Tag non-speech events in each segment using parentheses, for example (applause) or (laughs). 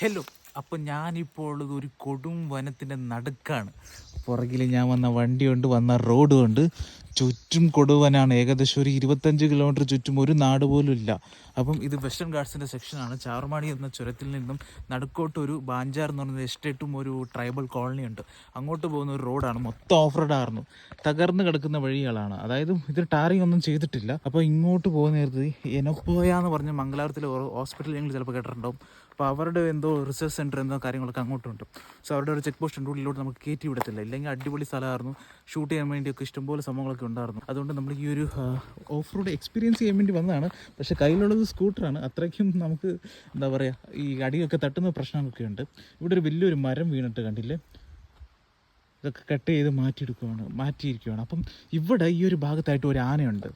Hello അപ്പം ഞാനിപ്പോൾ ഉള്ളത് ഒരു കൊടും വനത്തിന്റെ നടുക്കാണ്. പുറകിൽ ഞാൻ വന്ന വണ്ടിയുണ്ട് വന്ന റോഡുണ്ട്. ചുറ്റും കൊടുവനാണ്. ഏകദേശം ഒരു ഇരുപത്തഞ്ച് കിലോമീറ്റർ ചുറ്റും ഒരു നാട് പോലും ഇല്ല. അപ്പം ഇത് വെസ്റ്റേൺ ഗാർഡ്സിന്റെ സെക്ഷനാണ്. ചാർമാടി എന്ന ചുരത്തിൽ നിന്നും നടുക്കോട്ട് ഒരു ബാഞ്ചാർ എന്ന് പറയുന്ന എസ്റ്റേറ്റും ഒരു ട്രൈബൽ കോളനി ഉണ്ട്. അങ്ങോട്ട് പോകുന്ന ഒരു റോഡാണ്. മൊത്തം ഓഫ് റോഡായിരുന്നു തകർന്ന് കിടക്കുന്ന വഴികളാണ്. അതായത് ഇത് ടാറിങ് ഒന്നും ചെയ്തിട്ടില്ല. അപ്പോൾ ഇങ്ങോട്ട് പോകുന്ന നേരത്ത് എനപ്പോയ എന്ന് പറഞ്ഞ മംഗലാപുരത്തിലെ ഹോസ്പിറ്റൽ ഞങ്ങൾ ചിലപ്പോൾ കേട്ടിട്ടുണ്ടാവും. അപ്പോൾ അവരുടെ എന്തോ റിസർച്ച് സെന്റർ എന്തോ കാര്യങ്ങളൊക്കെ അങ്ങോട്ടുണ്ട്. സോ അവരുടെ ഒരു ചെക്ക് പോസ്റ്റ് ഉണ്ട്. ഉള്ളിലോട്ട് നമുക്ക് കയറ്റി വിടത്തില്ല. ഇല്ലെങ്കിൽ അടിപൊളി സ്ഥലമായിരുന്നു. ഷൂട്ട് ചെയ്യാൻ വേണ്ടിയൊക്കെ ഇഷ്ടംപോലെ സംഭവങ്ങളൊക്കെ ഉണ്ടായിരുന്നു. അതുകൊണ്ട് നമ്മൾ ഈ ഒരു ഓഫ് റോഡ് എക്സ്പീരിയൻസ് ചെയ്യാൻ വേണ്ടി വന്നതാണ്. പക്ഷേ കയ്യിലുള്ളത് സ്കൂട്ടറാണ്. അത്രയ്ക്കും നമുക്ക് എന്താ പറയുക ഈ അടിയൊക്കെ തട്ടുന്ന പ്രശ്നങ്ങളൊക്കെ ഉണ്ട്. ഇവിടെ ഒരു വലിയൊരു മരം വീണിട്ട് കണ്ടില്ലേ? ഇതൊക്കെ കട്ട് ചെയ്ത് മാറ്റിയെടുക്കുകയാണ് മാറ്റിയിരിക്കുകയാണ് അപ്പം ഇവിടെ ഈ ഒരു ഭാഗത്തായിട്ട് ഒരു ആനയുണ്ട്.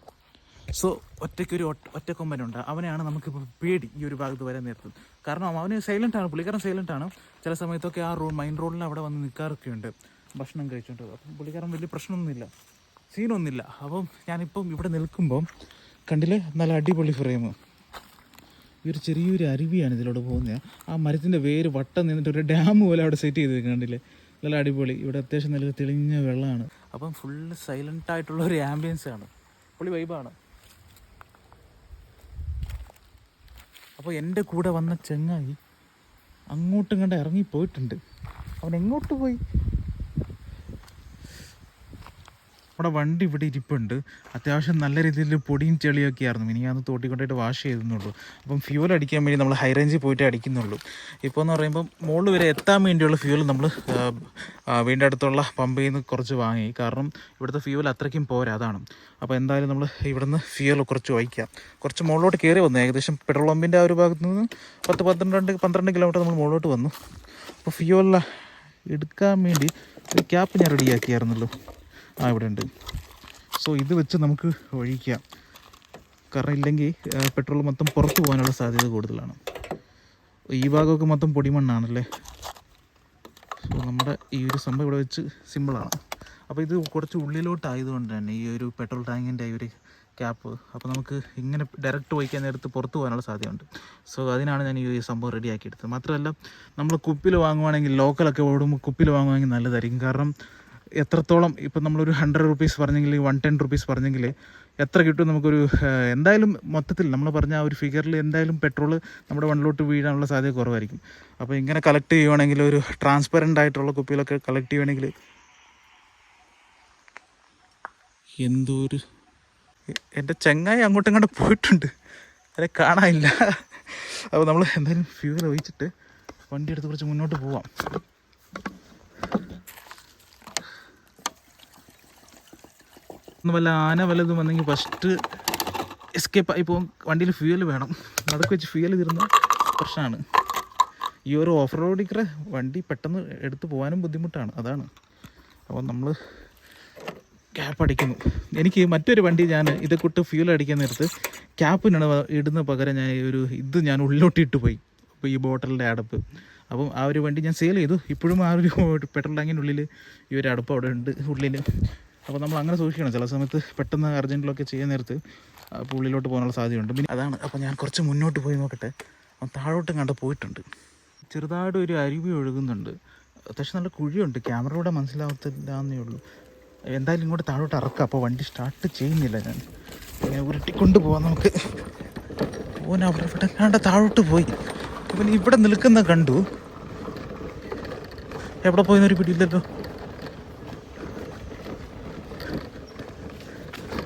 സോ ഒറ്റയ്ക്കൊരു ഒറ്റ ഒറ്റക്കൊമ്പനുണ്ട്. അവനെയാണ് നമുക്കിപ്പോൾ പേടി ഈ ഒരു ഭാഗത്ത് വരാൻ നേരത്ത്. കാരണം അവന് സൈലന്റ് ആണ്. പുള്ളിക്കാരൻ സൈലന്റ് ആണ്. ചില സമയത്തൊക്കെ ആ റോഡ് മെയിൻ റോഡിൽ അവിടെ വന്ന് നിൽക്കാറൊക്കെ ഉണ്ട് ഭക്ഷണം കഴിച്ചുകൊണ്ട് അപ്പം പുള്ളിക്കാരൻ വലിയ പ്രശ്നമൊന്നുമില്ല. സീനൊന്നുമില്ല. അപ്പം ഞാനിപ്പം ഇവിടെ നിൽക്കുമ്പം കണ്ടില്ലേ? നല്ല അടിപൊളി ഫ്രെയിം ഈ ഒരു ചെറിയൊരു അരുവിയാണ് ഇതിലൂടെ പോകുന്നത്. ആ മരത്തിന്റെ വേര് വട്ടം നിന്നിട്ട് ഒരു ഡാം പോലെ അവിടെ സെറ്റ് ചെയ്ത് കണ്ടില്ലേ? നല്ല അടിപൊളി. ഇവിടെ അത്യാവശ്യം നല്ല തെളിഞ്ഞ വെള്ളമാണ്. അപ്പം ഫുള്ള് സൈലന്റ് ആയിട്ടുള്ള ഒരു ആംബിയൻസ് ആണ്. പൊളി വൈബാണ് അപ്പോൾ എന്റെ കൂടെ വന്ന ചെങ്ങായി അങ്ങോട്ടും കണ്ട് ഇറങ്ങി പോയിട്ടുണ്ട് അവൻ എങ്ങോട്ട് പോയി? നമ്മുടെ വണ്ടി ഇവിടെ ഇരിപ്പുണ്ട്. അത്യാവശ്യം നല്ല രീതിയിൽ പൊടിയും ചെളിയൊക്കെ ആയിരുന്നു. ഇനി ഞാൻ തോട്ടി കൊണ്ടായിട്ട് വാഷ് ചെയ്തെന്നുള്ളൂ അപ്പം ഫ്യൂൽ അടിക്കാൻ വേണ്ടി നമ്മൾ ഹൈ റേഞ്ചിൽ പോയിട്ട് അടിക്കുന്നുള്ളൂ. ഇപ്പോൾ എന്ന് പറയുമ്പം മുകളിൽ വരെ എത്താൻ വേണ്ടിയുള്ള ഫ്യൂൽ നമ്മൾ വീടിന്റെ അടുത്തുള്ള പമ്പിൽ നിന്ന് കുറച്ച് വാങ്ങി. കാരണം ഇവിടുത്തെ ഫ്യൂൽ അത്രയ്ക്കും പോരാ അതാണ്. അപ്പോൾ എന്തായാലും നമ്മൾ ഇവിടുന്ന് ഫ്യൂൽ കുറച്ച് വഹിക്കാം കുറച്ച് മുകളിലോട്ട് കയറി വന്നു. ഏകദേശം പെട്രോൾ പമ്പിന്റെ ആ ഒരു ഭാഗത്ത് നിന്ന് പത്ത് പന്ത്രണ്ട് പന്ത്രണ്ട് കിലോമീറ്റർ നമ്മൾ മുകളിലോട്ട് വന്നു. അപ്പോൾ ഫ്യൂൽ എടുക്കാൻ വേണ്ടി ഒരു ക്യാപ്പ് ഞാൻ റെഡിയാക്കിയായിരുന്നല്ലോ ആ ഇവിടെ ഉണ്ട് സോ ഇത് വെച്ച് നമുക്ക് ഒഴിക്കാം. കാരണം ഇല്ലെങ്കിൽ പെട്രോൾ മൊത്തം പുറത്ത് പോകാനുള്ള സാധ്യത കൂടുതലാണ്. ഈ ഭാഗമൊക്കെ മൊത്തം പൊടിമണ്ണാണല്ലേ? സോ നമ്മുടെ ഈ ഒരു സംഭവം ഇവിടെ വെച്ച് സിമ്പിളാണ് അപ്പോൾ ഇത് കുറച്ച് ഉള്ളിലോട്ടായതുകൊണ്ട് തന്നെ ഈ ഒരു പെട്രോൾ ടാങ്കിന്റെ ഈ ഒരു ക്യാപ്പ് അപ്പോൾ നമുക്ക് ഇങ്ങനെ ഡയറക്റ്റ് ഒഴിക്കാൻ നേരത്ത് പുറത്ത് പോകാനുള്ള സാധ്യതയുണ്ട്. സോ അതിനാണ് ഞാൻ ഈ സംഭവം റെഡിയാക്കി എടുത്തത് മാത്രമല്ല നമ്മൾ കുപ്പിൽ വാങ്ങുവാണെങ്കിൽ ലോക്കലൊക്കെ ഓടുമ്പോൾ കുപ്പിൽ വാങ്ങുവാണെങ്കിൽ നല്ലതായിരിക്കും. കാരണം എത്രത്തോളം ഇപ്പം നമ്മളൊരു ഹൺഡ്രഡ് റുപ്പീസ് പറഞ്ഞെങ്കിൽ വൺ ടെൻ റുപ്പീസ് പറഞ്ഞെങ്കിൽ എത്ര കിട്ടും നമുക്കൊരു എന്തായാലും മൊത്തത്തിൽ നമ്മൾ പറഞ്ഞ ആ ഒരു ഫിഗറിൽ എന്തായാലും പെട്രോൾ നമ്മുടെ വണ്ടിലോട്ട് വീഴാനുള്ള സാധ്യത കുറവായിരിക്കും. അപ്പോൾ ഇങ്ങനെ കളക്ട് ചെയ്യുവാണെങ്കിൽ ഒരു ട്രാൻസ്പെറന്റ് ആയിട്ടുള്ള കുപ്പികളൊക്കെ കളക്ട് ചെയ്യുവാണെങ്കിൽ എന്തോ ഒരു എന്റെ ചെങ്ങായി അങ്ങോട്ടും ഇങ്ങോട്ട് പോയിട്ടുണ്ട്. അതിനെ കാണാനില്ല. അപ്പോൾ നമ്മൾ എന്തായാലും ഫ്യൂവൽ ഒഴിച്ചിട്ട് വണ്ടി എടുത്ത് കുറച്ച് മുന്നോട്ട് പോവാം. വല്ല ആന വല്ലതും വന്നെങ്കിൽ ഫസ്റ്റ് എസ്കേപ്പ് ആയി പോകും. വണ്ടിയിൽ ഫ്യൂൽ വേണം. നടുക്ക് വെച്ച് ഫ്യൂൽ തീർന്ന പ്രശ്നമാണ്. ഈ ഒരു ഓഫ് റോഡിക്കറെ വണ്ടി പെട്ടെന്ന് എടുത്തു പോകാനും ബുദ്ധിമുട്ടാണ്. അതാണ്. അപ്പോൾ നമ്മൾ ക്യാപ്പ് അടിക്കുന്നു. എനിക്ക് മറ്റൊരു വണ്ടി ഞാൻ ഇതേ കൂട്ട് ഫ്യൂൽ അടിക്കാൻ നേരത്ത് ക്യാപ്പിനാണ് ഇടുന്ന പകരം ഞാൻ ഒരു ഇത് ഞാൻ ഉള്ളിലോട്ട് ഇട്ട് പോയി. അപ്പോൾ ഈ ബോട്ടലിന്റെ അടപ്പ്. അപ്പം ആ ഒരു വണ്ടി ഞാൻ സെയിൽ ചെയ്തു. ഇപ്പോഴും ആ ഒരു (laughs) പെട്രോൾ ടാങ്കിനുള്ളിൽ ഈ ഒരു അടപ്പ് അവിടെ ഉണ്ട്. ഉള്ളിൽ അപ്പോൾ നമ്മൾ അങ്ങനെ സൂക്ഷിക്കണം. ചില സമയത്ത് പെട്ടെന്ന് അർജന്റിലൊക്കെ ചെയ്യാൻ നേരത്ത് പുള്ളിയിലോട്ട് പോകാനുള്ള സാധ്യതയുണ്ട്. പിന്നെ അതാണ്. അപ്പോൾ ഞാൻ കുറച്ച് മുന്നോട്ട് പോയി നോക്കട്ടെ. അവൻ താഴോട്ടും കണ്ട് പോയിട്ടുണ്ട്. ചെറുതായിട്ട് ഒരു അരുവി ഒഴുകുന്നുണ്ട്. അത്യാവശ്യം നല്ല കുഴിയുണ്ട്. ക്യാമറയുടെ മനസ്സിലാവത്തില്ല എന്നേ ഉള്ളൂ. എന്തായാലും ഇങ്ങോട്ട് താഴോട്ട് ഇറക്കുക അപ്പോൾ വണ്ടി സ്റ്റാർട്ട് ചെയ്യുന്നില്ല ഞാൻ. ഇങ്ങനെ ഉരുട്ടിക്കൊണ്ട് പോവാം നമുക്ക്. ഓൻ അവിടെ ഇവിടെ കണ്ട താഴോട്ട് പോയി. പിന്നെ ഇവിടെ നിൽക്കുന്ന കണ്ടു. എവിടെ പോയെന്നൊരു പിടിയില്ലല്ലോ.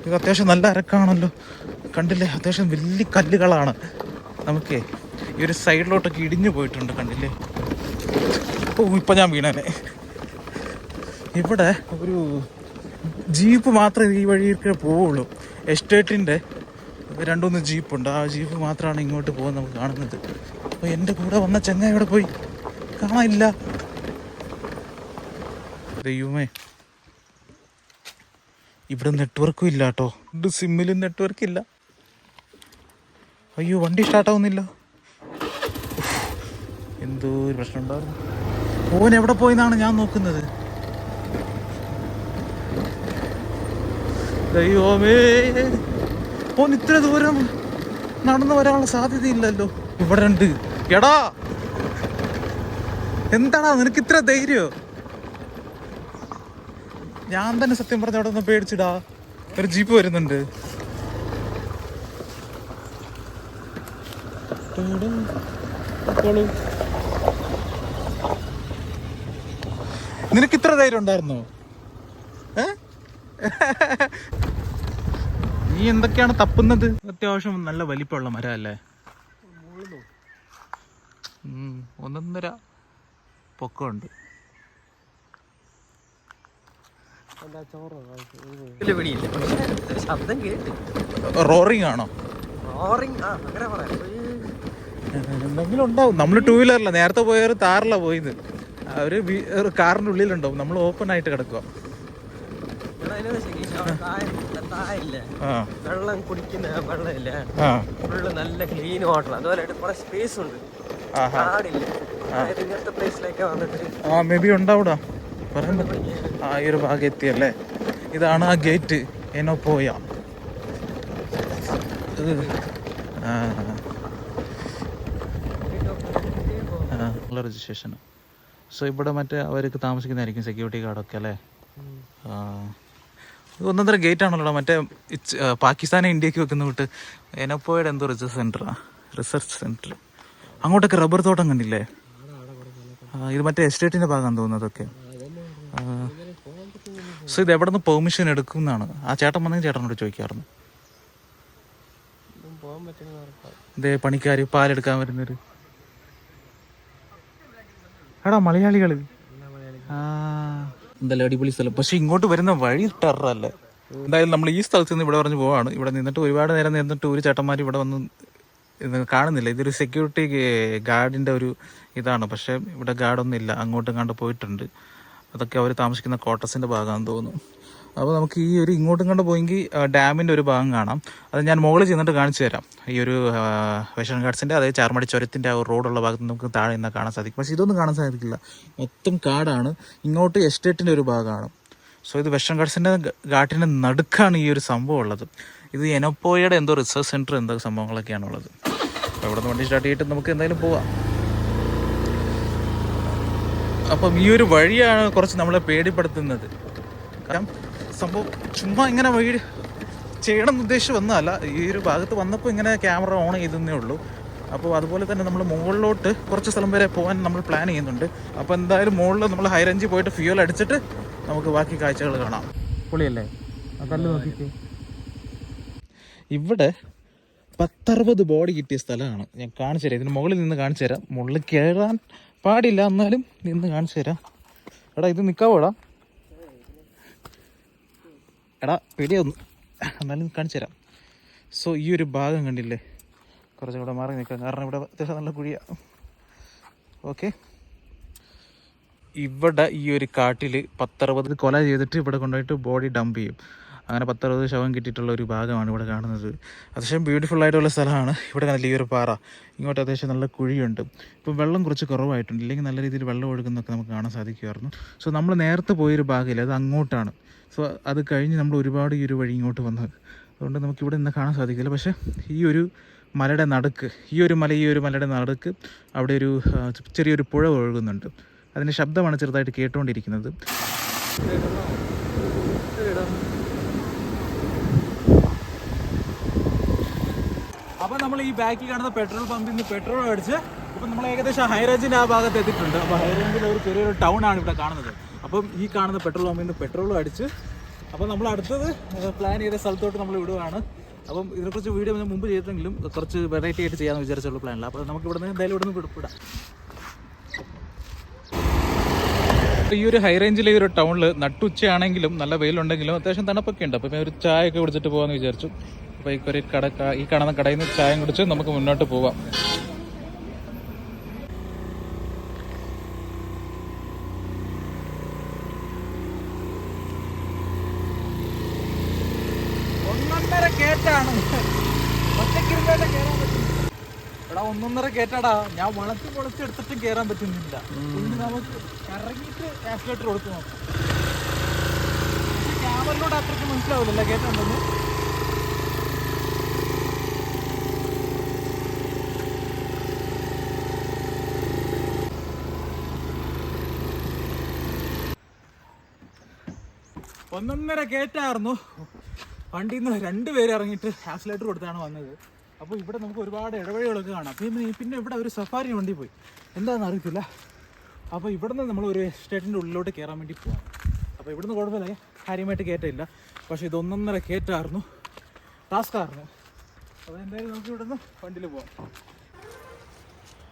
ഇത് അത്യാവശ്യം നല്ല അരക്കാണല്ലോ. കണ്ടില്ലേ? അത്യാവശ്യം വലിയ കല്ലുകളാണ്. നമുക്കേ ഈ ഒരു സൈഡിലോട്ടൊക്കെ ഇടിഞ്ഞു പോയിട്ടുണ്ട് കണ്ടില്ലേ? ഓ ഇപ്പം ഞാൻ വീണനെ. ഇവിടെ ഒരു ജീപ്പ് മാത്രമേ ഈ വഴിയൊക്കെ പോവുള്ളൂ. എസ്റ്റേറ്റിന്റെ രണ്ടുമൂന്ന് ജീപ്പുണ്ട്. ആ ജീപ്പ് മാത്രമാണ് ഇങ്ങോട്ട് പോകുന്നത് നമുക്ക് കാണുന്നത്. അപ്പോൾ എന്റെ കൂടെ വന്ന ചെങ്ങ ഇവിടെ പോയി? കാണാനില്ല. ദൈവമേ. ഇവിടെ നെറ്റ്വർക്കും ഇല്ല കേട്ടോ ഇത് സിമ്മിലും നെറ്റ്വർക്ക് ഇല്ല. അയ്യോ വണ്ടി സ്റ്റാർട്ടാവുന്നില്ല എന്തോ ഒരു പ്രശ്നം ഉണ്ടായിരുന്നു. ഓൻ എവിടെ പോയെന്നാണ് ഞാൻ നോക്കുന്നത്. ദൈവമേ. ഓൻ ഇത്ര ദൂരം നടന്നു വരാനുള്ള സാധ്യതയില്ലല്ലോ. ഇവിടെ ഉണ്ട് എടാ! എന്താടാ നിനക്ക് ഇത്ര ധൈര്യോ? ഞാൻ തന്നെ സത്യം പറഞ്ഞ അവിടെ നിന്ന് പേടിച്ചിടാ. ഒരു ജീപ്പ് വരുന്നുണ്ട്. നിനക്ക് ഇത്ര ധൈര്യം ഉണ്ടായിരുന്നോ? ഏ? നീ എന്തൊക്കെയാണ് തപ്പുന്നത്? അത്യാവശ്യം നല്ല വലിപ്പമുള്ള മരം അല്ലേ ഒന്നൊന്നര പൊക്കമുണ്ട്. റോറിങ് ആണോ? റോറിങ് അങ്ങനെ പറയാം. എന്തെങ്കിലും ഉണ്ടാവും. നമ്മൾ ടൂ വീലറില്ല നേരത്തെ പോയവർ താറല്ല പോയിന്ന് അവർ കാറിന്റെ ഉള്ളിലുണ്ടാവും. നമ്മൾ ഓപ്പൺ ആയിട്ട് കിടക്കുക വെള്ളം കുടിക്കുന്ന വെള്ളമില്ല? ഫുള്ള് നല്ല ക്ലീൻ വാട്ടർ അതുപോലെ കുറെ സ്പേസ് ഉണ്ട്. ആഹാ. കാടില്ല? അതായത് ഇങ്ങനത്തെ പ്ലേസിലേക്ക് വന്നിട്ട് ആ മേ ബി ഉണ്ടാവൂടാ. പറ്റും ആ ഈ ഒരു ഭാഗം എത്തിയല്ലേ? ഇതാണ് ആ ഗേറ്റ്. എന്നോ പോയ ആ. രജിസ്ട്രേഷൻ സോ ഇവിടെ മറ്റേ അവർക്ക് താമസിക്കുന്നതായിരിക്കും സെക്യൂരിറ്റി ഗാർഡൊക്കെ അല്ലേ? ഒന്നൊന്നര ഗേറ്റ് ആണല്ലോ മറ്റേ പാകിസ്ഥാനെ ഇന്ത്യയ്ക്ക് വെക്കുന്ന വിട്ട്. എനപ്പോയുടെ എന്തോ റിസർച്ച് സെന്ററാ റിസർച്ച് സെന്റർ അങ്ങോട്ടൊക്കെ റബ്ബർ തോട്ടം കണ്ടില്ലേ? ഇത് മറ്റേ എസ്റ്റേറ്റിന്റെ ഭാഗം തോന്നുന്നതൊക്കെ സോ ഇത് എവിടെ നിന്ന് പെർമിഷൻ എടുക്കും എന്നാണ് ആ ചേട്ടൻ വന്നെങ്കിൽ ചേട്ടനോട് ചോദിക്കാറുണ്ട്. ഇതേ പണിക്കാർ പാലെടുക്കാൻ വരുന്നവര്. എടാ മലയാളികൾ. ആ. എന്തായാലും അടിപൊളി സ്ഥലം. പക്ഷെ ഇങ്ങോട്ട് വരുന്ന വഴി ടെററല്ലേ? എന്തായാലും നമ്മൾ ഈ സ്ഥലത്ത് നിന്ന് ഇവിടെ പറഞ്ഞ് പോവാണ്. ഇവിടെ നിന്നിട്ട് ഒരുപാട് നേരം നിന്നിട്ട് ഒരു ചേട്ടന്മാർ ഇവിടെ വന്ന് കാണുന്നില്ല. ഇതൊരു സെക്യൂരിറ്റി ഗാർഡിന്റെ ഒരു ഇതാണ്. പക്ഷേ ഇവിടെ ഗാർഡൊന്നും ഇല്ല അങ്ങോട്ടും കണ്ട് പോയിട്ടുണ്ട്. അതൊക്കെ അവർ താമസിക്കുന്ന ക്വാർട്ടേഴ്സിന്റെ ഭാഗമാണെന്ന് തോന്നുന്നു. അപ്പോൾ നമുക്ക് ഈ ഒരു ഇങ്ങോട്ടും കണ്ട് പോയെങ്കിൽ ഡാമിന്റെ ഒരു ഭാഗം കാണാം. അത് ഞാൻ മുകളിൽ ചെന്നിട്ട് കാണിച്ചു തരാം. ഈ ഒരു വെഷൻ ഗാർഡ്സിന്റെ അതായത് ചാർമടി ചുരത്തിന്റെ ആ റോഡുള്ള ഭാഗത്ത് നമുക്ക് താഴെ നിന്ന് കാണാൻ സാധിക്കും. പക്ഷേ ഇതൊന്നും കാണാൻ സാധിക്കില്ല. മൊത്തം കാടാണ്. ഇങ്ങോട്ട് എസ്റ്റേറ്റിന്റെ ഒരു ഭാഗമാണ്. സോ ഇത് വെസ്റ്റേൺ ഗാർഡ്സിന്റെ ഘാട്ടിന്റെ നടുക്കാണ് ഈ ഒരു സംഭവം ഉള്ളത്. ഇത് എനോപ്പോയുടെ എന്തോ റിസർച്ച് സെന്റർ എന്തോ സംഭവങ്ങളൊക്കെയാണുള്ളത്. അപ്പോൾ ഇവിടെ നിന്ന് വണ്ടി സ്റ്റാർട്ട് ചെയ്തിട്ട് നമുക്ക് എന്തായാലും പോവാം. അപ്പം ഈ ഒരു വഴിയാണ് കുറച്ച് നമ്മളെ പേടിപ്പെടുത്തുന്നത്. കാരണം സംഭവം ചുമ്മാ ഇങ്ങനെ വഴി ചെയ്യണം എന്ന് ഉദ്ദേശിച്ച് വന്നതല്ല. ഈ ഒരു ഭാഗത്ത് വന്നപ്പോൾ ഇങ്ങനെ ക്യാമറ ഓൺ ചെയ്തേ ഉള്ളൂ. അപ്പോൾ അതുപോലെ തന്നെ നമ്മൾ മുകളിലോട്ട് കുറച്ച് സ്ഥലം വരെ പോകാൻ നമ്മൾ പ്ലാൻ ചെയ്യുന്നുണ്ട്. അപ്പോൾ എന്തായാലും മുകളിൽ നമ്മൾ ഹൈ റേഞ്ചിൽ പോയിട്ട് ഫ്യൂൽ അടിച്ചിട്ട് നമുക്ക് ബാക്കി കാഴ്ചകൾ കാണാം. പൊളിയല്ലേ? കല്ല് നോക്കിക്കേ ഇവിടെ പത്തറുപത് ബോഡി കിട്ടിയ സ്ഥലമാണ്. ഞാൻ കാണിച്ചു തരാം ഇതിന് മുകളിൽ നിന്ന് കാണിച്ചു തരാം മുകളിൽ കയറാൻ പാടില്ല എന്നാലും നിന്ന് കാണിച്ചു തരാം. എടാ ഇത് നിൽക്കാവോടാ എടാ പേടിയൊന്ന് എന്നാലും കാണിച്ചു തരാം. സോ ഈ ഒരു ഭാഗം കണ്ടില്ലേ? കുറച്ചും കൂടെ മാറി നിൽക്കാം. കാരണം ഇവിടെ അത്യാവശ്യം നല്ല കുഴിയാണ് ഓക്കെ. ഇവിടെ ഈ ഒരു കാട്ടിൽ പത്തറുപത് കൊല ചെയ്തിട്ട് ഇവിടെ കൊണ്ടുപോയിട്ട് ബോഡി ഡംപ് ചെയ്യും. അങ്ങനെ പത്തറുപത് ശവം കിട്ടിയിട്ടുള്ള ഒരു ഭാഗമാണ് ഇവിടെ കാണുന്നത്. അത്യാവശ്യം ബ്യൂട്ടിഫുൾ ആയിട്ടുള്ള സ്ഥലമാണ്. ഇവിടെ നല്ല ഈ ഒരു പാറ. ഇങ്ങോട്ട് അത്യാവശ്യം നല്ല കുഴിയുണ്ട്. ഇപ്പോൾ വെള്ളം കുറച്ച് കുറവായിട്ടുണ്ട്. ഇല്ലെങ്കിൽ നല്ല രീതിയിൽ വെള്ളം ഒഴുകുന്നൊക്കെ നമുക്ക് കാണാൻ സാധിക്കുമായിരുന്നു. സോ നമ്മൾ നേരത്തെ പോയൊരു ഭാഗമില്ല. അത് അങ്ങോട്ടാണ്. സോ അത് കഴിഞ്ഞ് നമ്മൾ ഒരുപാട് ഈ ഒരു വഴി ഇങ്ങോട്ട് വന്നത് അതുകൊണ്ട് നമുക്ക് ഇവിടെ നിന്ന് കാണാൻ സാധിക്കില്ല. പക്ഷേ ഈ ഒരു മലയുടെ നടുക്ക് ഈ ഒരു മല ഈ ഒരു മലയുടെ നടുക്ക് അവിടെ ഒരു ചെറിയൊരു പുഴ ഒഴുകുന്നുണ്ട്. അതിന്റെ ശബ്ദമാണ് ചെറുതായിട്ട് കേട്ടുകൊണ്ടിരിക്കുന്നത് അപ്പോൾ നമ്മൾ ഈ ബാക്കിൽ കാണുന്ന പെട്രോൾ പമ്പിൽ നിന്ന് പെട്രോൾ അടിച്ച് ഇപ്പം നമ്മൾ ഏകദേശം ഹൈറേഞ്ചിന്റെ ആ ഭാഗത്ത് എത്തിയിട്ടുണ്ട്. അപ്പോൾ ഹൈറേഞ്ചിൽ ഒരു ചെറിയൊരു ടൗൺ ആണ് ഇവിടെ കാണുന്നത്. അപ്പം ഈ കാണുന്ന പെട്രോൾ പമ്പിൽ നിന്ന് പെട്രോൾ അടിച്ച് അപ്പോൾ നമ്മൾ അടുത്തത് പ്ലാൻ ചെയ്ത സ്ഥലത്തോട്ട് നമ്മൾ വിടുവാണ്. അപ്പം ഇതിനെക്കുറിച്ച് വീഡിയോ മുമ്പ് ചെയ്തിട്ടെങ്കിലും കുറച്ച് വെറൈറ്റി ആയിട്ട് ചെയ്യാമെന്ന് വിചാരിച്ചുള്ള പ്ലാനില്ല അപ്പോൾ നമുക്ക് ഇവിടെ നിന്ന് എന്തായാലും ഇവിടെ നിന്ന് വിടാം. ഈ ഒരു ഹൈറേഞ്ചിലെ ഒരു ടൗണിൽ നട്ടുച്ചയാണെങ്കിലും നല്ല വെയിലുണ്ടെങ്കിലും അത്യാവശ്യം തണുപ്പൊക്കെ ഉണ്ട്. അപ്പോൾ ഒരു ചായ ഒക്കെ കുടിച്ചിട്ട് പോകാമെന്ന് വിചാരിച്ചു. അപ്പോൾ ഈ ഒരു കട ഈ കാണുന്ന കടയിൽ നിന്ന് ചായം കുടിച്ച് നമുക്ക് മുന്നോട്ട് പോവാം. ഒന്നൊന്നര കേറ്റാണ് കേറ്റാടാ ഞാൻ വളച്ച് പൊളച്ച് എടുത്തിട്ടും കയറാൻ പറ്റുന്നില്ല. നമുക്ക് ഇറങ്ങിയിട്ട് ആക്സിലേറ്റർ കൊടുത്തു നോക്കാം. ക്യാമറയിലൂടെ അത്രയ്ക്ക് മനസ്സിലാവില്ലല്ലോ കേട്ടുണ്ടെന്ന് ഒന്നൊന്നര കയറ്റായിരുന്നു വണ്ടിയിൽ നിന്ന് രണ്ടുപേര് ഇറങ്ങിയിട്ട് ആക്സിലേറ്റർ കൊടുത്താണ് വന്നത്. അപ്പോൾ ഇവിടെ നമുക്ക് ഒരുപാട് ഇടവഴികളൊക്കെ കാണാം. പിന്നെ പിന്നെ ഇവിടെ ഒരു സഫാരി വണ്ടി പോയി. എന്താണെന്ന് അറിയത്തില്ല. അപ്പോൾ ഇവിടുന്ന് നമ്മൾ ഒരു എസ്റ്റേറ്റിന്റെ ഉള്ളിലോട്ട് കയറാൻ വേണ്ടി പോകാം അപ്പോൾ ഇവിടുന്ന് കുഴപ്പമില്ല. കാര്യമായിട്ട് കയറ്റമില്ല പക്ഷേ ഇതൊന്നൊന്നര കയറ്റായിരുന്നു ടാസ്കായിരുന്നു അപ്പോൾ എന്തായാലും നമുക്ക് ഇവിടുന്ന് വണ്ടിയിൽ പോവാം.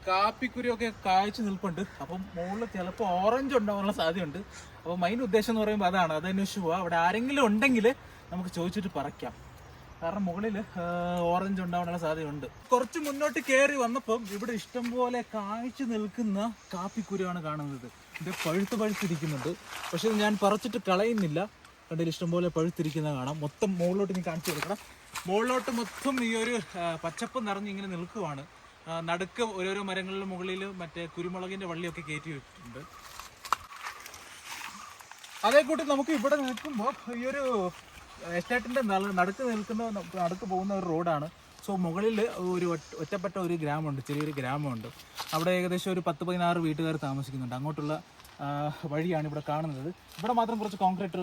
കാപ്പിക്കുരിയൊക്കെ കാഴ്ച നിൽപ്പുണ്ട്. അപ്പം മുകളിൽ ചിലപ്പോൾ ഓറഞ്ച് ഉണ്ടാവാനുള്ള സാധ്യതയുണ്ട്. അപ്പോൾ മൈൻ ഉദ്ദേശം എന്ന് പറയുമ്പോൾ അതാണ്. അത് അന്വേഷിച്ച് പോവാം. അവിടെ ആരെങ്കിലും ഉണ്ടെങ്കിൽ നമുക്ക് ചോദിച്ചിട്ട് പറിക്കാം. കാരണം മുകളിൽ ഓറഞ്ച് ഉണ്ടാവാനുള്ള സാധ്യതയുണ്ട്. കുറച്ച് മുന്നോട്ട് കയറി വന്നപ്പം ഇവിടെ ഇഷ്ടംപോലെ കാഴ്ച നിൽക്കുന്ന കാപ്പിക്കുരുവാണ് കാണുന്നത്. ഇത് പഴുത്ത് പഴുത്തിരിക്കുന്നുണ്ട്. പക്ഷെ ഞാൻ പറിച്ചിട്ട് കളയുന്നില്ല. കണ്ടിൽ ഇഷ്ടംപോലെ പഴുത്തിരിക്കുന്ന കാണാം. മൊത്തം മുകളിലോട്ട് നീ കാണിച്ചു കൊടുക്കണം. മുകളിലോട്ട് മൊത്തം ഈ ഒരു പച്ചപ്പ് നിറഞ്ഞ് ഇങ്ങനെ നിൽക്കുവാണ്. നടുക്ക് ഓരോരോ മരങ്ങളുടെ മുകളിൽ മറ്റേ കുരുമുളകിന്റെ വള്ളിയൊക്കെ കയറ്റി വെച്ചിട്ടുണ്ട്. അതേ കൂട്ടി നമുക്ക് ഇവിടെ നിൽക്കുമ്പോൾ ഈ ഒരു എസ്റ്റേറ്റിന്റെ നടുക്ക് നിൽക്കുന്ന നടുക്ക് പോകുന്ന ഒരു റോഡാണ്. സോ മുകളിൽ ഒരു ഒറ്റപ്പെട്ട ഒരു ഗ്രാമമുണ്ട് ചെറിയൊരു ഗ്രാമമുണ്ട്. അവിടെ ഏകദേശം ഒരു പത്ത് പതിനാറ് വീട്ടുകാർ താമസിക്കുന്നുണ്ട്. അങ്ങോട്ടുള്ള വഴിയാണ് ഇവിടെ കാണുന്നത്. ഇവിടെ മാത്രം കുറച്ച് കോൺക്രീറ്റ്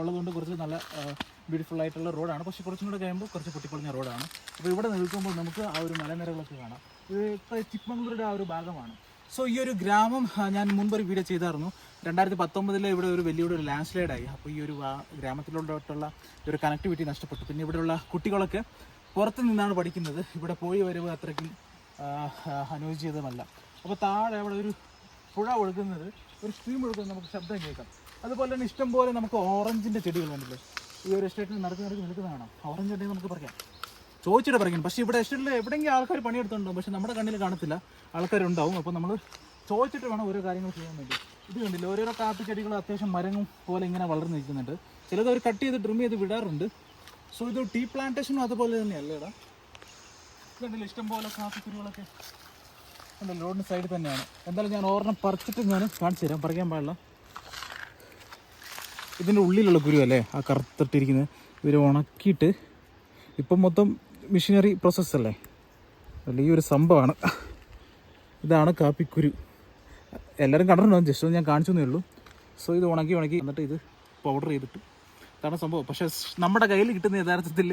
ഉള്ളതുകൊണ്ട് കുറച്ച് നല്ല ബ്യൂട്ടിഫുൾ ആയിട്ടുള്ള റോഡാണ്. പക്ഷേ കുറച്ചും കൂടെ കഴിയുമ്പോൾ കുറച്ച് പൊട്ടിപ്പൊളിഞ്ഞ റോഡാണ്. അപ്പോൾ ഇവിടെ നിൽക്കുമ്പോൾ നമുക്ക് ആ ഒരു മലനിരകളൊക്കെ കാണാം. ഇത് ചിക്മംഗ്ലൂരുടെ ആ ഒരു ഭാഗമാണ്. സോ ഈ ഒരു ഗ്രാമം ഞാൻ മുൻപൊരു വീഡിയോ ചെയ്തായിരുന്നു. രണ്ടായിരത്തി പത്തൊമ്പതിലെ ഇവിടെ ഒരു വലിയൊരു ലാൻഡ് സ്ലൈഡ് ആയി. അപ്പോൾ ഈ ഒരു ഗ്രാമത്തിലോട്ടുള്ള ഒരു കണക്ടിവിറ്റി നഷ്ടപ്പെട്ടു. പിന്നെ ഇവിടെയുള്ള കുട്ടികളൊക്കെ പുറത്ത് നിന്നാണ് പഠിക്കുന്നത്. ഇവിടെ പോയി വരവ് അത്രയ്ക്കും അനുയോജ്യതമല്ല. അപ്പോൾ താഴെ അവിടെ ഒരു പുഴ ഒഴുകുന്നത് ഒരു സ്ട്രീം ഒഴുകുന്നത് നമുക്ക് ശബ്ദം കേൾക്കാം. അതുപോലെ തന്നെ ഇഷ്ടംപോലെ നമുക്ക് ഓറഞ്ചിന്റെ ചെടികൾ കണ്ടില്ലേ? ഈ ഒരു എസ്റ്റേറ്റിൽ നടക്കുന്ന നടക്ക് നിൽക്കുന്ന കാണാം. ഓറഞ്ച് ഉണ്ടെങ്കിൽ നമുക്ക് പറയാം. ചോദിച്ചിട്ട് പറയും പക്ഷേ ഇവിടെ എസ്റ്റേറ്റിൽ എവിടെയെങ്കിലും ആൾക്കാർ പണിയെടുത്തുണ്ടാവും പക്ഷേ നമ്മുടെ കണ്ണിൽ കാണത്തില്ല. ആൾക്കാരുണ്ടാവും. അപ്പോൾ നമ്മൾ ചോദിച്ചിട്ട് വേണം ഓരോ കാര്യങ്ങൾ ചെയ്യാൻ വേണ്ടി. ഇത് കണ്ടില്ല? ഓരോരോ കാപ്പി ചെടികൾ അത്യാവശ്യം മരങ്ങും പോലെ ഇങ്ങനെ വളർന്നു നിൽക്കുന്നുണ്ട്. ചിലത് അവർ കട്ട് ചെയ്ത് ട്രിം ചെയ്ത് വിടാറുണ്ട്. സോ ഇത് ടീ പ്ലാന്റേഷനും അതുപോലെ തന്നെയല്ലേ ഇടാ കണ്ടില്ല? ഇഷ്ടംപോലെ കാപ്പി ചെടികളൊക്കെ ഉണ്ടല്ലോ റോഡിന് സൈഡിൽ തന്നെയാണ്. എന്തായാലും ഞാൻ ഓർണം പറിച്ചിട്ട് ഞാൻ കാണിച്ചു തരാം. പറിക്കാൻ പാടില്ല. ഇതിന്റെ ഉള്ളിലുള്ള കുരു അല്ലേ? ആ കറുത്തിട്ടിരിക്കുന്നത്. ഇവർ ഉണക്കിയിട്ട് ഇപ്പം മൊത്തം മെഷീനറി പ്രോസസ്സ് അല്ലേ? അല്ല ഈ ഒരു സംഭവമാണ്. ഇതാണ് കാപ്പിക്കുരു. എല്ലാവരും കണ്ടിട്ടുണ്ടോ? ജസ്റ്റ് ഞാൻ കാണിച്ചു തന്നേ ഉള്ളൂ. സോ ഇത് ഉണക്കി ഉണക്കി എന്നിട്ട് ഇത് പൗഡർ ചെയ്തിട്ട് ഇതാണ് സംഭവം. പക്ഷേ നമ്മുടെ കയ്യിൽ കിട്ടുന്ന യഥാർത്ഥത്തിൽ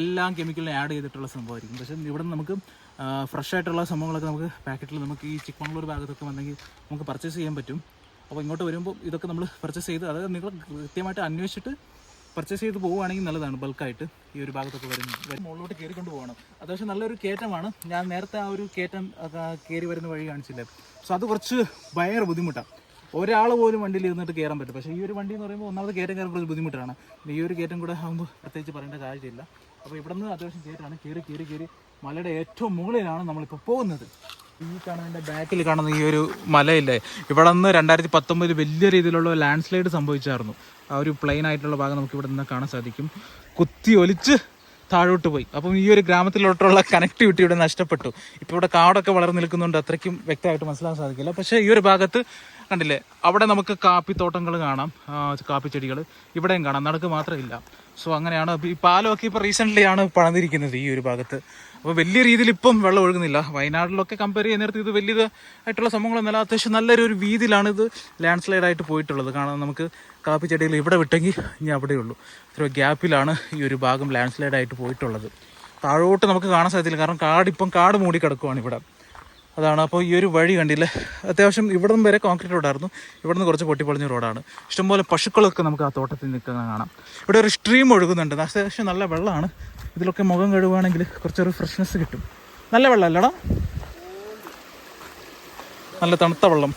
എല്ലാം കെമിക്കലും ആഡ് ചെയ്തിട്ടുള്ള സംഭവമായിരിക്കും. പക്ഷേ ഇവിടെ നമുക്ക് ഫ്രഷ് ആയിട്ടുള്ള സംഭവങ്ങളൊക്കെ നമുക്ക് പാക്കറ്റിൽ നമുക്ക് ഈ ചിക്കമംഗ്ലൂർ ഭാഗത്തൊക്കെ വന്നെങ്കിൽ നമുക്ക് പർച്ചേസ് ചെയ്യാൻ പറ്റും. അപ്പോൾ ഇങ്ങോട്ട് വരുമ്പോൾ ഇതൊക്കെ നമ്മൾ പർച്ചേസ് ചെയ്ത് അത് നിങ്ങൾ കൃത്യമായിട്ട് അന്വേഷിച്ചിട്ട് പർച്ചേസ് ചെയ്ത് പോവുകയാണെങ്കിൽ നല്ലതാണ് ബൾക്കായിട്ട് ഈ ഒരു ഭാഗത്തൊക്കെ വരുന്നത് മുകളിലോട്ട് കയറിക്കൊണ്ട് പോകണം അത്യാവശ്യം നല്ലൊരു കയറ്റമാണ്. ഞാൻ നേരത്തെ ആ ഒരു കയറ്റം കയറി വരുന്ന വഴി കാണിച്ചില്ലേ? സോ അത് കുറച്ച് ഭയങ്കര ബുദ്ധിമുട്ടാണ് ഒരാൾ പോലും വണ്ടിയിൽ ഇരുന്നിട്ട് കയറാൻ പറ്റും പക്ഷേ ഈ ഒരു വണ്ടി എന്ന് പറയുമ്പോൾ ഒന്നാമത് കയറ്റം കയറാൻ കുറച്ച് ബുദ്ധിമുട്ടാണ്. ഈ ഒരു കയറ്റം കൂടെ ആകുമ്പോൾ പ്രത്യേകിച്ച് പറയേണ്ട കാര്യമില്ല. അപ്പോൾ ഇവിടെ നിന്ന് അത്യാവശ്യം കയറ്റാണ് കയറി കയറി കയറി. മലയുടെ ഏറ്റവും മുകളിലാണ് നമ്മളിപ്പോൾ പോകുന്നത്. ഈ കാണുന്നതിന്റെ ബാക്കിൽ കാണുന്ന ഈ ഒരു മലയില്ലേ? ഇവിടെ നിന്ന് രണ്ടായിരത്തി പത്തൊമ്പതിൽ വലിയ രീതിയിലുള്ള ലാൻഡ് സ്ലൈഡ് സംഭവിച്ചായിരുന്നു. ആ ഒരു പ്ലെയിൻ ആയിട്ടുള്ള ഭാഗം നമുക്ക് ഇവിടെ നിന്ന് കാണാൻ സാധിക്കും. കുത്തി ഒലിച്ച് താഴോട്ട് പോയി. അപ്പം ഈ ഒരു ഗ്രാമത്തിലോട്ടുള്ള കണക്ടിവിറ്റി ഇവിടെ നഷ്ടപ്പെട്ടു. ഇപ്പോൾ ഇവിടെ കാടൊക്കെ വളർന്നു നിൽക്കുന്നുണ്ട്. അത്രയ്ക്കും വ്യക്തമായിട്ട് മനസ്സിലാക്കാൻ സാധിക്കില്ല. പക്ഷേ ഈ ഒരു ഭാഗത്ത് കണ്ടില്ലേ? അവിടെ നമുക്ക് കാപ്പിത്തോട്ടങ്ങൾ കാണാം. കാപ്പിച്ചെടികൾ കാപ്പി ചെടികൾ ഇവിടെയും കാണാം. നടക്ക് മാത്രമില്ല. സോ അങ്ങനെയാണ്. ഈ പാലമൊക്കെ ഇപ്പോൾ റീസെന്റ്ലി ആണ് പണിതിരിക്കുന്നത് ഈ ഒരു ഭാഗത്ത്. അപ്പോൾ വലിയ രീതിയിൽ ഇപ്പം വെള്ളം ഒഴുകുന്നില്ല. വയനാട്ടിലൊക്കെ കമ്പയർ ചെയ്യുന്നിടത്ത് ഇത് വലിയത് ആയിട്ടുള്ള സംഭവങ്ങളൊന്നുമല്ല അത്യാവശ്യം നല്ലൊരു ഒരു വീതിയിലാണ് ഇത് ലാൻഡ് സ്ലൈഡ് ആയിട്ട് പോയിട്ടുള്ളത്. കാണാൻ നമുക്ക് കാപ്പി ചെടികൾ ഇവിടെ വിട്ടെങ്കിൽ ഇനി അവിടെയുള്ളൂ ഇത്ര ഗ്യാപ്പിലാണ് ഈ ഒരു ഭാഗം ലാൻഡ് സ്ലൈഡ് ആയിട്ട് പോയിട്ടുള്ളത്. താഴോട്ട് നമുക്ക് കാണാൻ സാധിച്ചില്ല. കാരണം കാട് ഇപ്പം കാട് മൂടി കിടക്കുവാണ് ഇവിടെ. അതാണ് അപ്പോൾ ഈ ഒരു വഴി കണ്ടില്ലേ? അത്യാവശ്യം ഇവിടം വരെ കോൺക്രീറ്റ് റോഡായിരുന്നു. ഇവിടെ നിന്ന് കുറച്ച് പൊട്ടിപ്പൊളിഞ്ഞ റോഡാണ്. ഇഷ്ടംപോലെ പശുക്കളൊക്കെ നമുക്ക് ആ തോട്ടത്തിൽ നിൽക്കുന്ന കാണാം. ഇവിടെ ഒരു സ്ട്രീം ഒഴുകുന്നുണ്ട്. അത്യാവശ്യം നല്ല വെള്ളമാണ്. ഇതിലൊക്കെ മുഖം കഴുകുകയാണെങ്കിൽ കുറച്ചൊരു ഫ്രഷ്നെസ് കിട്ടും. നല്ല വെള്ളം അല്ലടാ നല്ല തണുത്ത വെള്ളം.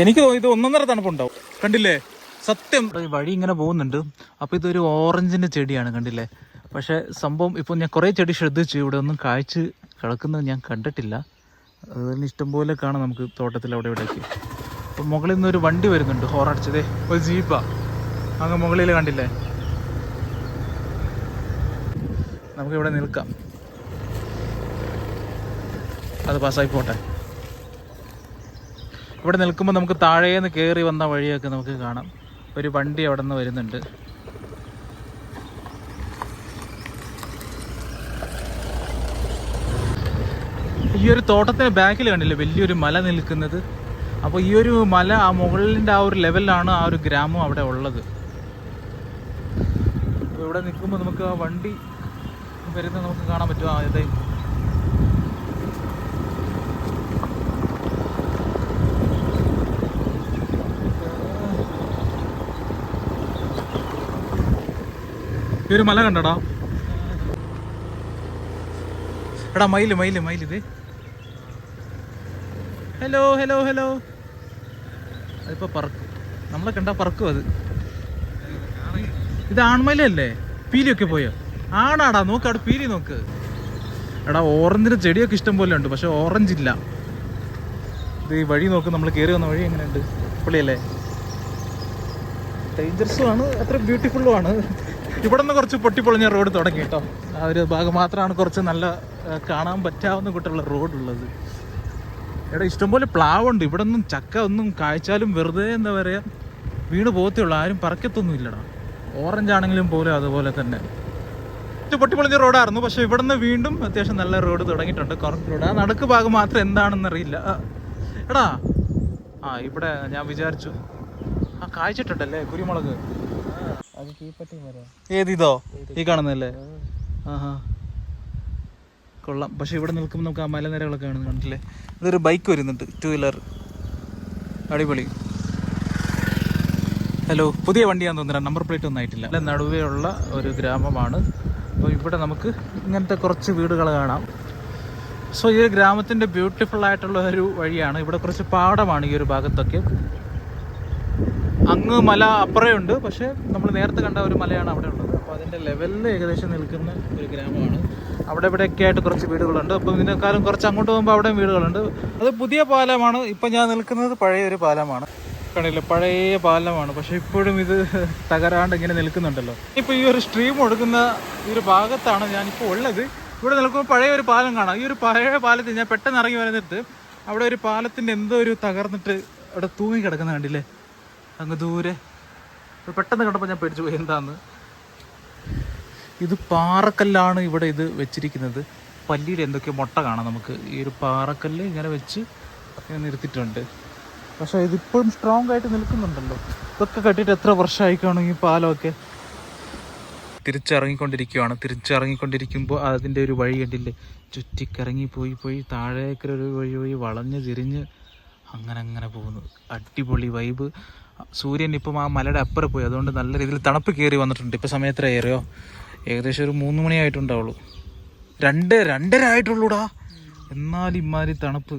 എനിക്ക് ഇത് ഒന്നൊന്നര തണുപ്പുണ്ടാവും. കണ്ടില്ലേ? സത്യം. വഴി ഇങ്ങനെ പോകുന്നുണ്ട്. അപ്പോൾ ഇതൊരു ഓറഞ്ചിന്റെ ചെടിയാണ് കണ്ടില്ലേ? പക്ഷേ സംഭവം ഇപ്പോൾ ഞാൻ കുറേ ചെടി ശ്രദ്ധിച്ചു. ഇവിടെ ഒന്നും കാഴ്ച കിടക്കുന്നത് ഞാൻ കണ്ടിട്ടില്ല. അതുപോലെ ഇഷ്ടംപോലെ കാണാം നമുക്ക് തോട്ടത്തിൽ അവിടെ ഇവിടേക്ക് അപ്പോൾ മുകളിൽ നിന്ന് ഒരു വണ്ടി വരുന്നുണ്ട്. ഹോറടിച്ചതേ ഒരു ജീപ്പാ. അങ്ങ് മുകളിൽ കണ്ടില്ലേ? നമുക്കിവിടെ നിൽക്കാം. അത് പാസ്സായി പോട്ടെ. ഇവിടെ നിൽക്കുമ്പോൾ നമുക്ക് താഴേന്ന് കയറി വന്ന വഴിയൊക്കെ നമുക്ക് കാണാം. ഒരു വണ്ടി അവിടെ നിന്ന് വരുന്നുണ്ട്. ഈ ഒരു തോട്ടത്തിന് ബാക്കിൽ കണ്ടില്ലേ വലിയൊരു മല നിൽക്കുന്നത്. അപ്പോൾ ഈ ഒരു മല ആ മുകളിന്റെ ആ ഒരു ലെവലിലാണ് ആ ഒരു ഗ്രാമം അവിടെ ഉള്ളത്. ഇവിടെ നിൽക്കുമ്പോൾ നമുക്ക് ആ വണ്ടി വരുന്നത് നമുക്ക് കാണാൻ പറ്റും. ആ ഇതേ. ഈ ഒരു മല കണ്ടടാ. എടാ മയിൽ മയിൽ മയിൽ ഇത്. Hello hello hello. അതിപ്പോ പറക്കും. നമ്മളെ കണ്ടാ പറക്കും അത്. ഇത് ആൺമയിലല്ലേ പീലിയൊക്കെ പോയോ? ആണാടാ നോക്ക് അവിടെ പീലി നോക്ക്. എടാ ഓറഞ്ചിന് ചെടിയൊക്കെ ഇഷ്ടം പോലെ ഉണ്ട് പക്ഷെ ഓറഞ്ച് ഇല്ല. ഇത് ഈ വഴി നോക്ക് നമ്മൾ കയറി വന്ന വഴി എങ്ങനെയുണ്ട്? ഡേഞ്ചറസും ആണ് അത്ര ബ്യൂട്ടിഫുള്ളും ആണ്. ഇവിടെ നിന്ന് കുറച്ച് പൊട്ടിപ്പൊളിഞ്ഞ റോഡ് തുടങ്ങി കേട്ടോ. ആ ഒരു ഭാഗം മാത്രമാണ് കുറച്ച് നല്ല കാണാൻ പറ്റാവുന്ന കൂട്ടുള്ള റോഡുള്ളത് എടാ ഇഷ്ടംപോലെ പ്ലാവുണ്ട്. ഇവിടെ ഒന്നും ചക്ക ഒന്നും കാഴ്ചാലും വെറുതെ എന്താ പറയുക വീണ് പോകത്തേ ഉള്ളൂ. ആരും പറക്കത്തൊന്നും ഇല്ലടാ. ഓറഞ്ച് ആണെങ്കിലും പോലും അതുപോലെ തന്നെ. ഇത് പൊട്ടിപ്പൊളിഞ്ഞ റോഡായിരുന്നു. പക്ഷെ ഇവിടെ നിന്ന് വീണ്ടും അത്യാവശ്യം നല്ല റോഡ് തുടങ്ങിയിട്ടുണ്ട്. കറക്റ്റ് റോഡ് ആ നടുക്ക് ഭാഗം മാത്രം എന്താണെന്ന് അറിയില്ല എടാ. ആ ഇവിടെ ഞാൻ വിചാരിച്ചു. ആ കായ്ച്ചിട്ടുണ്ടല്ലേ കുരുമുളക്? അത് ഇതോ? ഈ കാണുന്നല്ലേ ആഹാ. കൊള്ളാം. പക്ഷെ ഇവിടെ നിൽക്കുമ്പോൾ നമുക്ക് ആ മലനിരകളൊക്കെ കാണുന്നു കണ്ടില്ലേ ഇതൊരു ബൈക്ക് വരുന്നുണ്ട്. ടു വീലർ അടിപൊളി. ഹലോ പുതിയ വണ്ടിയാന്ന് തോന്നുന്നില്ല നമ്പർ പ്ലേറ്റ് ഒന്നും ആയിട്ടില്ല. അല്ല നടുവേ ഉള്ള ഒരു ഗ്രാമമാണ്. അപ്പോൾ ഇവിടെ നമുക്ക് ഇങ്ങനത്തെ കുറച്ച് വീടുകൾ കാണാം. സോ ഈ ഗ്രാമത്തിന്റെ ബ്യൂട്ടിഫുൾ ആയിട്ടുള്ള ഒരു വഴിയാണ്. ഇവിടെ കുറച്ച് പാടമാണ് ഈ ഒരു ഭാഗത്തൊക്കെ. അങ്ങ് മല അപ്പുറേ ഉണ്ട് പക്ഷേ നമ്മൾ നേരത്തെ കണ്ട ഒരു മലയാണ് അവിടെ ഉള്ളത്. അപ്പോൾ അതിന്റെ ലെവലിൽ ഏകദേശം നിൽക്കുന്ന ഒരു ഗ്രാമമാണ്. അവിടെ ഇവിടെയൊക്കെ ആയിട്ട് കുറച്ച് വീടുകളുണ്ട്. അപ്പോൾ ഇതിനേക്കാളും കുറച്ച് അങ്ങോട്ട് പോകുമ്പോൾ അവിടെയും വീടുകളുണ്ട്. അത് പുതിയ പാലമാണ്. ഇപ്പം ഞാൻ നിൽക്കുന്നത് പഴയ ഒരു പാലമാണ്. കണ്ടില്ല പഴയ പാലമാണ്. പക്ഷെ ഇപ്പോഴും ഇത് തകരാണ്ട് ഇങ്ങനെ നിൽക്കുന്നുണ്ടല്ലോ. ഇപ്പോൾ ഈ ഒരു സ്ട്രീം ഒഴുകുന്ന ഈ ഒരു ഭാഗത്താണ് ഞാനിപ്പോൾ ഉള്ളത്. ഇവിടെ നിൽക്കുമ്പോൾ പഴയ ഒരു പാലം കാണാം. ഈ ഒരു പഴയ പാലത്തിൽ ഞാൻ പെട്ടെന്ന് ഇറങ്ങി വരുന്നിട്ട് അവിടെ ഒരു പാലത്തിന്റെ എന്തോ ഒരു തകർന്നിട്ട് അവിടെ തൂങ്ങി കിടക്കുന്ന കണ്ടില്ലേ? അങ്ങ് ദൂരെ. പെട്ടെന്ന് കണ്ടപ്പോൾ ഞാൻ പേടിച്ചു പോയി. എന്താന്ന്? ഇത് പാറക്കല്ലാണ് ഇവിടെ ഇത് വെച്ചിരിക്കുന്നത്. പല്ലിയുടെ എന്തൊക്കെയോ മുട്ട കാണാം നമുക്ക്. ഈ ഒരു പാറക്കല്ല് ഇങ്ങനെ വെച്ച് നിർത്തിയിട്ടുണ്ട്. പക്ഷേ ഇതിപ്പോഴും സ്ട്രോങ് ആയിട്ട് നിൽക്കുന്നുണ്ടല്ലോ. ഇതൊക്കെ കെട്ടിട്ട് എത്ര വർഷമായി ഈ പാലമൊക്കെ? തിരിച്ചിറങ്ങിക്കൊണ്ടിരിക്കുകയാണ് തിരിച്ചിറങ്ങിക്കൊണ്ടിരിക്കുമ്പോൾ അതിന്റെ ഒരു വഴി കണ്ടില്ലേ? ചുറ്റിക്കറങ്ങി പോയി പോയി താഴേക്കൊരു വഴി പോയി വളഞ്ഞ് തിരിഞ്ഞ് അങ്ങനെ അങ്ങനെ പോകുന്നു. അടിപൊളി വൈബ് സൂര്യൻ ഇപ്പം ആ മലയുടെ അപ്പുറം പോയി. അതുകൊണ്ട് നല്ല രീതിയിൽ തണുപ്പ് കയറി വന്നിട്ടുണ്ട്. ഇപ്പം സമയത്ര ഏറിയോ ഏകദേശം ഒരു മൂന്ന് മണിയായിട്ടുണ്ടാവുള്ളൂ. രണ്ട് രണ്ടര ആയിട്ടുള്ളൂടാ. എന്നാൽ ഇമാതിരി തണുപ്പ്.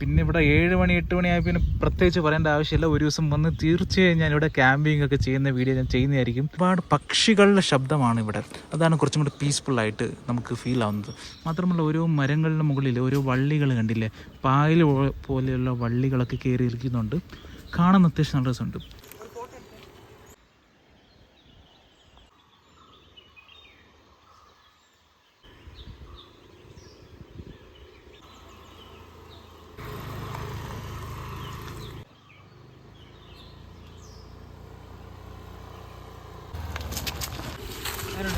പിന്നെ ഇവിടെ ഏഴ് മണി എട്ട് മണിയായി പിന്നെ പ്രത്യേകിച്ച് പറയേണ്ട ആവശ്യമില്ല. ഒരു ദിവസം വന്ന് തീർച്ചയായും ഞാൻ ഇവിടെ ക്യാമ്പിംഗ് ഒക്കെ ചെയ്യുന്ന വീഡിയോ ഞാൻ ചെയ്യുന്നതായിരിക്കും. ഒരുപാട് പക്ഷികളുടെ ശബ്ദമാണ് ഇവിടെ. അതാണ് കുറച്ചും കൂടി പീസ്ഫുൾ ആയിട്ട് നമുക്ക് ഫീൽ ആവുന്നത്. മാത്രമല്ല ഓരോ മരങ്ങളുടെ മുകളിൽ ഓരോ വള്ളികൾ കണ്ടില്ലേ? പായൽ പോലെയുള്ള വള്ളികളൊക്കെ കയറി ഇരിക്കുന്നുണ്ട് കാണാൻ അത്യാവശ്യം നല്ല രസമുണ്ട്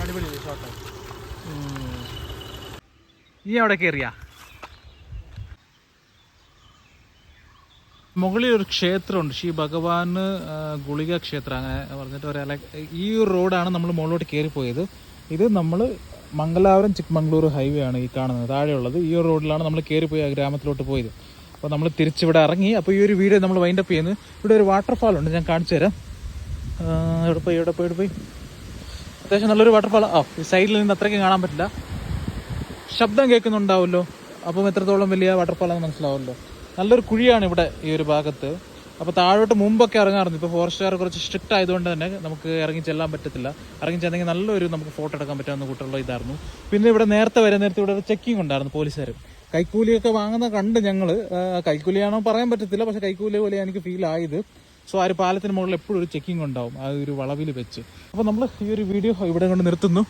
അടിപൊളി ഷോട്ട് നീ അവിടെ കയറിയാ മുകളിൽ ഒരു ക്ഷേത്രമുണ്ട്. ശ്രീ ഭഗവാന് ഗുളിക ക്ഷേത്രം അങ്ങനെ പറഞ്ഞിട്ട് ഒരാളെ ഈ റോഡാണ് നമ്മൾ മുകളിലോട്ട് കയറിപ്പോയത്. ഇത് നമ്മൾ മംഗലാപുരം ചിക്മംഗ്ലൂർ ഹൈവേ ആണ് ഈ കാണുന്നത്. താഴെയുള്ളത് ഈ റോഡിലാണ് നമ്മൾ കയറിപ്പോയി ആ ഗ്രാമത്തിലോട്ട് പോയത്. അപ്പോൾ നമ്മൾ തിരിച്ചിവിടെ ഇറങ്ങി അപ്പോൾ ഈ ഒരു വീഡിയോ നമ്മൾ വൈൻഡപ്പ് ചെയ്യുന്നു. ഇവിടെ ഒരു വാട്ടർഫാൾ ഉണ്ട് ഞാൻ കാണിച്ചു തരാം. എവിടെ പോയി എവിടെ പോയി എവിടെ പോയി? അത്യാവശ്യം നല്ലൊരു വാട്ടർഫാൾ ആ. ഈ സൈഡിൽ നിന്ന് അത്രയ്ക്ക് കാണാൻ പറ്റില്ല. ശബ്ദം കേൾക്കുന്നുണ്ടാവുമല്ലോ. അപ്പം എത്രത്തോളം വലിയ വാട്ടർഫാളാണെന്ന് മനസ്സിലാവുമല്ലോ. നല്ലൊരു കുഴിയാണ് ഇവിടെ ഈ ഒരു ഭാഗത്ത്. അപ്പോൾ താഴോട്ട് മുമ്പൊക്കെ ഇറങ്ങാറുണ്ട്. ഇപ്പോൾ ഫോറസ്റ്റുകാർ കുറച്ച് സ്ട്രിക്റ്റ് ആയതുകൊണ്ട് തന്നെ നമുക്ക് ഇറങ്ങി ചെല്ലാൻ പറ്റത്തില്ല. ഇറങ്ങി ചെന്നെങ്കിൽ നല്ലൊരു നമുക്ക് ഫോട്ടോ എടുക്കാൻ പറ്റാവുന്ന കൂട്ടുള്ള ഇതായിരുന്നു. പിന്നെ ഇവിടെ നേരത്തെ വരെ നേരത്തെ ഇവിടെ ചെക്കിംഗ് ഉണ്ടായിരുന്നു പോലീസുകാർ. കൈക്കൂലിയൊക്കെ വാങ്ങുന്ന കണ്ട് ഞങ്ങൾ കൈക്കൂലിയാണോ പറയാൻ പറ്റത്തില്ല. പക്ഷേ കൈക്കൂലി പോലെ എനിക്ക് ഫീൽ ആയത്. സോ ആ ഒരു പാലത്തിന് മുകളിൽ എപ്പോഴും ഒരു ചെക്കിംഗ് ഉണ്ടാവും. ആ ഒരു വളവിൽ വെച്ച്. അപ്പോൾ നമ്മൾ ഈ ഒരു വീഡിയോ ഇവിടെ കൊണ്ട് നിർത്തുന്നു.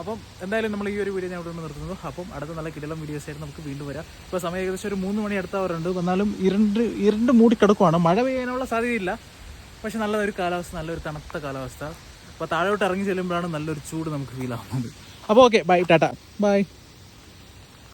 അപ്പം എന്തായാലും നമ്മൾ ഈ ഒരു വീഡിയോ ഞാൻ ഇവിടെ നിന്ന് നിർത്തുന്നു അപ്പം അടുത്ത നല്ല കിടലം വീഡിയോസ് ആയിട്ട് നമുക്ക് വീണ്ടും വരാം. ഇപ്പോൾ സമയം ഏകദേശം ഒരു മൂന്ന് മണി അടുത്തവരുണ്ട് വന്നാലും ഇരുണ്ട് ഇരുണ്ട് മൂടി കിടക്കുവാണ്. മഴ പെയ്യാനുള്ള സാധ്യതയില്ല. പക്ഷെ നല്ലൊരു കാലാവസ്ഥ നല്ലൊരു തണുത്ത കാലാവസ്ഥ. അപ്പോൾ താഴോട്ട് ഇറങ്ങി ചെല്ലുമ്പോഴാണ് നല്ലൊരു ചൂട് നമുക്ക് ഫീൽ ആവുന്നത്. അപ്പോൾ ഓക്കെ ബൈ ടാറ്റ ബൈ